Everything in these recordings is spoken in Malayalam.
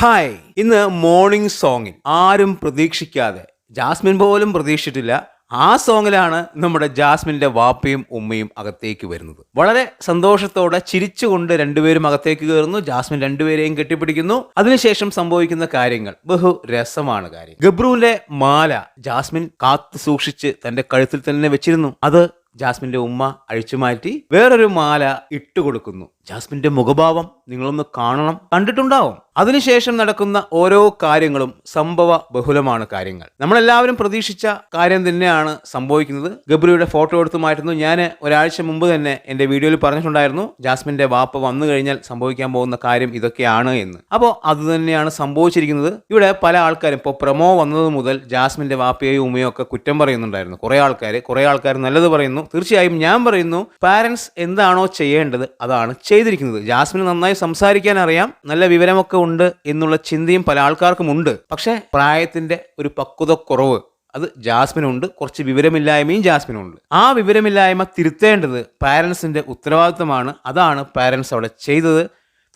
ഹായ് ഇന്ന് മോർണിംഗ് സോങ്ങിൽ ആരും പ്രതീക്ഷിക്കാതെ. ജാസ്മിൻ പോലും പ്രതീക്ഷിച്ചിട്ടില്ല. ആ സോങ്ങിലാണ് നമ്മുടെ ജാസ്മിന്റെ വാപ്പയും ഉമ്മയും അകത്തേക്ക് വരുന്നത്. വളരെ സന്തോഷത്തോടെ ചിരിച്ചുകൊണ്ട് രണ്ടുപേരും അകത്തേക്ക് കയറുന്നു. ജാസ്മിൻ രണ്ടുപേരെയും കെട്ടിപ്പിടിക്കുന്നു. അതിനുശേഷം സംഭവിക്കുന്ന കാര്യങ്ങൾ ബഹു രസമാണ് കാര്യം. ഗബ്രുവിന്റെ മാല ജാസ്മിൻ കാത്തു സൂക്ഷിച്ച് തന്റെ കഴുത്തിൽ തന്നെ വെച്ചിരുന്നു. അത് ജാസ്മിന്റെ ഉമ്മ അഴിച്ചുമാറ്റി വേറൊരു മാല ഇട്ടുകൊടുക്കുന്നു. ജാസ്മിന്റെ മുഖഭാവം നിങ്ങളൊന്ന് കാണണം. കണ്ടിട്ടുണ്ടാവും. അതിനുശേഷം നടക്കുന്ന ഓരോ കാര്യങ്ങളും സംഭവ ബഹുലമാണ് കാര്യങ്ങൾ. നമ്മളെല്ലാവരും പ്രതീക്ഷിച്ച കാര്യം തന്നെയാണ് സംഭവിക്കുന്നത്. ഗബ്രിയുടെ ഫോട്ടോ എടുത്ത് മാറ്റുന്നു ഞാൻ ഒരാഴ്ച മുമ്പ് തന്നെ എന്റെ വീഡിയോയിൽ പറഞ്ഞിട്ടുണ്ടായിരുന്നു ജാസ്മിന്റെ വാപ്പ വന്നു കഴിഞ്ഞാൽ സംഭവിക്കാൻ പോകുന്ന കാര്യം ഇതൊക്കെയാണ് എന്ന്. അപ്പോൾ അത് തന്നെയാണ് സംഭവിച്ചിരിക്കുന്നത്. ഇവിടെ പല ആൾക്കാരും ഇപ്പോൾ പ്രമോ വന്നത് മുതൽ ജാസ്മിന്റെ വാപ്പയെയും ഉമ്മയോ ഒക്കെ കുറ്റം പറയുന്നുണ്ടായിരുന്നു. കുറേ ആൾക്കാർ കുറേ ആൾക്കാർ നല്ലത് പറയുന്നു. തീർച്ചയായും ഞാൻ പറയുന്നു പാരന്റ്സ് എന്താണോ ചെയ്യേണ്ടത് അതാണ് ചെയ്തിരിക്കുന്നത്. ജാസ്മിന് നന്നായി സംസാരിക്കാൻ അറിയാം നല്ല വിവരമൊക്കെ ഉണ്ട് എന്നുള്ള ചിന്തയും പല ആൾക്കാർക്കും ഉണ്ട്. പക്ഷേ പ്രായത്തിന്റെ ഒരു പക്വത കുറവ് അത് ജാസ്മിനുണ്ട്. കുറച്ച് വിവരമില്ലായ്മയും ജാസ്മിനുണ്ട്. ആ വിവരമില്ലായ്മ തിരുത്തേണ്ടത് പാരൻസിന്റെ ഉത്തരവാദിത്തമാണ് അതാണ് പാരൻസ് അവിടെ ചെയ്തത്.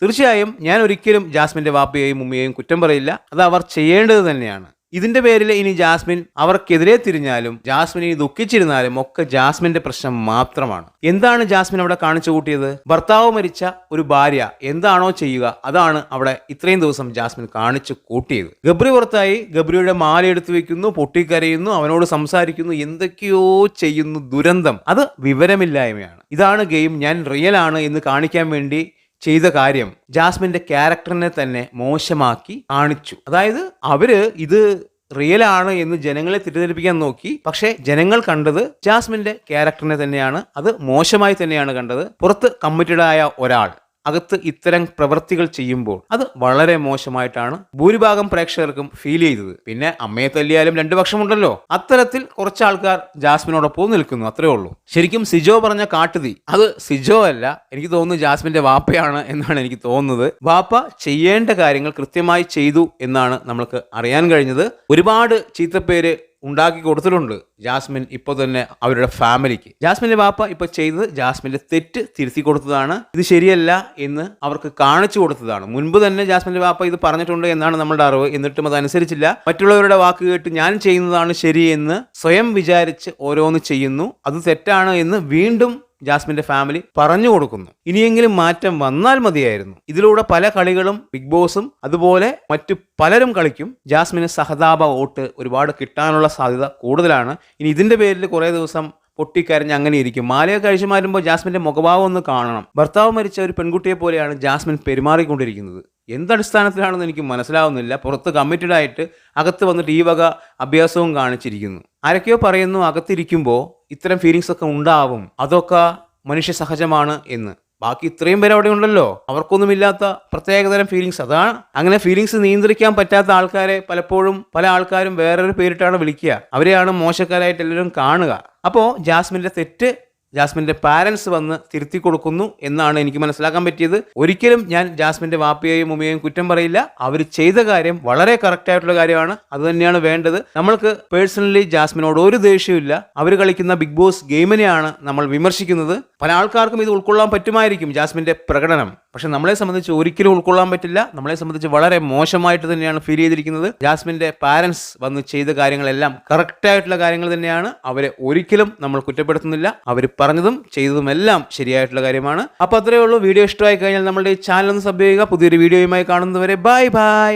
തീർച്ചയായും ഞാൻ ഒരിക്കലും ജാസ്മിന്റെ വാപ്പയെയും ഉമ്മയെയും കുറ്റം പറയില്ല. അത് അവർ ചെയ്യേണ്ടത് തന്നെയാണ്. ഇതിന്റെ പേരിൽ ഇനി ജാസ്മിൻ അവർക്കെതിരെ തിരിഞ്ഞാലും ജാസ്മിൻ ഇനി ദുഃഖിച്ചിരുന്നാലും ഒക്കെ ജാസ്മിന്റെ പ്രശ്നം മാത്രമാണ്. എന്താണ് ജാസ്മിൻ അവിടെ കാണിച്ചു കൂട്ടിയത്? ഭർത്താവ് മരിച്ച ഒരു ഭാര്യ എന്താണോ ചെയ്യുക അതാണ് അവിടെ ഇത്രയും ദിവസം ജാസ്മിൻ കാണിച്ചു കൂട്ടിയത്. ഗബ്രി പുറത്തായി ഗബ്രിയുടെ മാല എടുത്തു വെക്കുന്നു പൊട്ടിക്കരയുന്നു അവനോട് സംസാരിക്കുന്നു എന്തൊക്കെയോ ചെയ്യുന്നു ദുരന്തം. അത് വിവരമില്ലായ്മയാണ്. ഇതാണ് ഗെയിം ഞാൻ റിയൽ ആണ് എന്ന് കാണിക്കാൻ വേണ്ടി ചെയ്ത കാര്യം ജാസ്മിന്റെ ക്യാരക്ടറിനെ തന്നെ മോശമാക്കി കാണിച്ചു. അതായത് അവർ ഇത് റിയൽ ആണ് എന്ന് ജനങ്ങളെ തെറ്റിദ്ധരിപ്പിക്കാൻ നോക്കി. പക്ഷേ ജനങ്ങൾ കണ്ടത് ജാസ്മിന്റെ ക്യാരക്ടറിനെ തന്നെയാണ്. അത് മോശമായി തന്നെയാണ് കണ്ടത്. പുറത്ത് കമ്മിറ്റഡായ ഒരാൾ. അകത്ത് ഇത്തരം പ്രവൃത്തികൾ ചെയ്യുമ്പോൾ അത് വളരെ മോശമായിട്ടാണ് ഭൂരിഭാഗം പ്രേക്ഷകർക്കും ഫീൽ ചെയ്തത്. പിന്നെ അമ്മയെ തല്ലിയാലും രണ്ടു പക്ഷമുണ്ടല്ലോ. അത്തരത്തിൽ കുറച്ച് ആൾക്കാർ ജാസ്മിനോടൊപ്പം നിൽക്കുന്നു അത്രേ ഉള്ളൂ. ശരിക്കും സിജോ പറഞ്ഞ കാട്ടുതി അത് സിജോ അല്ല എനിക്ക് തോന്നുന്നു ജാസ്മിന്റെ വാപ്പയാണ് എന്നാണ് എനിക്ക് തോന്നുന്നത്. വാപ്പ ചെയ്യേണ്ട കാര്യങ്ങൾ കൃത്യമായി ചെയ്തു എന്നാണ് നമ്മൾക്ക് അറിയാൻ കഴിഞ്ഞത്. ഒരുപാട് ചീത്തപ്പേര് ഉണ്ടാക്കി കൊടുത്തിട്ടുണ്ട് ജാസ്മിൻ ഇപ്പോൾ തന്നെ അവരുടെ ഫാമിലിക്ക്. ജാസ്മിന്റെ വാപ്പ ഇപ്പോൾ ചെയ്തത് ജാസ്മിന്റെ തെറ്റ് തിരുത്തി കൊടുത്തതാണ്. ഇത് ശരിയല്ല എന്ന് അവർക്ക് കാണിച്ചു കൊടുത്തതാണ്. മുൻപ് തന്നെ ജാസ്മിന്റെ വാപ്പ ഇത് പറഞ്ഞിട്ടുണ്ട് എന്നാണ് നമ്മളുടെ അറിവ്. എന്നിട്ടും അത് അനുസരിച്ചില്ല. മറ്റുള്ളവരുടെ വാക്ക് കേട്ട് ഞാൻ ചെയ്യുന്നതാണ് ശരിയെന്ന് സ്വയം വിചാരിച്ച് ഓരോന്ന് ചെയ്യുന്നു. അത് തെറ്റാണ് എന്ന് വീണ്ടും ജാസ്മിന്റെ ഫാമിലി പറഞ്ഞു കൊടുക്കുന്നു. ഇനിയെങ്കിലും മാറ്റം വന്നാൽ മതിയായിരുന്നു. ഇതിലൂടെ പല കളികളും ബിഗ് ബോസും അതുപോലെ മറ്റു പലരും കളിക്കും. ജാസ്മിന് സഹതാപ വോട്ട് ഒരുപാട് കിട്ടാനുള്ള സാധ്യത കൂടുതലാണ്. ഇനി ഇതിന്റെ പേരിൽ കുറേ ദിവസം പൊട്ടിക്കരഞ്ഞ് അങ്ങനെ ഇരിക്കും. മാലയൊക്കെ കഴിച്ചു മാറുമ്പോൾ ജാസ്മിന്റെ മുഖഭാവം ഒന്ന് കാണണം. ഭർത്താവ് മരിച്ച ഒരു പെൺകുട്ടിയെ പോലെയാണ് ജാസ്മിൻ പെരുമാറിക്കൊണ്ടിരിക്കുന്നത്. എന്തടിസ്ഥാനത്തിലാണെന്ന് എനിക്ക് മനസ്സിലാവുന്നില്ല. പുറത്ത് കമ്മിറ്റഡ് ആയിട്ട് അകത്ത് വന്നിട്ട് ഈ വക അഭ്യാസവും കാണിച്ചിരിക്കുന്നു. ആരൊക്കെയോ പറയുന്നു അകത്തിരിക്കുമ്പോൾ ഇത്തരം ഫീലിങ്സ് ഒക്കെ ഉണ്ടാവും. അതൊക്കെ മനുഷ്യ സഹജമാണ് എന്ന്. ബാക്കി ഇത്രയും പേര് അവിടെ ഉണ്ടല്ലോ. അവർക്കൊന്നുമില്ലാത്ത പ്രത്യേകതരം ഫീലിങ്സ് അതാണ് അങ്ങനെ ഫീലിങ്സ് നിയന്ത്രിക്കാൻ പറ്റാത്ത ആൾക്കാരെ പലപ്പോഴും പല ആൾക്കാരും വേറൊരു പേരിട്ടാണ് വിളിക്കുക. അവരെയാണ് മോശക്കാരായിട്ട് എല്ലാവരും കാണുക. അപ്പോൾ ജാസ്മിന്റെ തെറ്റ് ജാസ്മിന്റെ പാരൻസ് വന്ന് തിരുത്തി കൊടുക്കുന്നു എന്നാണ് എനിക്ക് മനസ്സിലാക്കാൻ പറ്റിയത്. ഒരിക്കലും ഞാൻ ജാസ്മിന്റെ വാപ്പയെയും ഉമ്മയെയും കുറ്റം പറയില്ല. അവർ ചെയ്ത കാര്യം വളരെ കറക്റ്റ് ആയിട്ടുള്ള കാര്യമാണ്. അത് തന്നെയാണ് വേണ്ടത്. നമ്മൾക്ക് പേഴ്സണലി ജാസ്മിനോട് ഒരു ദേഷ്യമില്ല അവർ കളിക്കുന്ന ബിഗ് ബോസ് ഗെയിമിനെയാണ് നമ്മൾ വിമർശിക്കുന്നത്. പല ആൾക്കാർക്കും ഇത് ഉൾക്കൊള്ളാൻ പറ്റുമായിരിക്കും ജാസ്മിന്റെ പ്രകടനം. പക്ഷെ നമ്മളെ സംബന്ധിച്ച് ഒരിക്കലും ഉൾക്കൊള്ളാൻ പറ്റില്ല. നമ്മളെ സംബന്ധിച്ച് വളരെ മോശമായിട്ട് തന്നെയാണ് ഫീൽ ചെയ്തിരിക്കുന്നത്. ജാസ്മിന്റെ പാരൻസ് വന്ന് ചെയ്ത കാര്യങ്ങളെല്ലാം കറക്റ്റായിട്ടുള്ള കാര്യങ്ങൾ തന്നെയാണ്. അവരെ ഒരിക്കലും നമ്മൾ കുറ്റപ്പെടുത്തുന്നില്ല. അവർ പറഞ്ഞതും ചെയ്തതും എല്ലാം ശരിയായിട്ടുള്ള കാര്യമാണ്. അപ്പോൾ അത്രയേ ഉള്ളൂ. വീഡിയോ ഇഷ്ടമായി കഴിഞ്ഞാൽ നമ്മുടെ ഈ ചാനൽ ഒന്ന് സബ് ചെയ്യുക. പുതിയൊരു വീഡിയോയുമായി കാണുന്നവരെ ബൈ ബൈ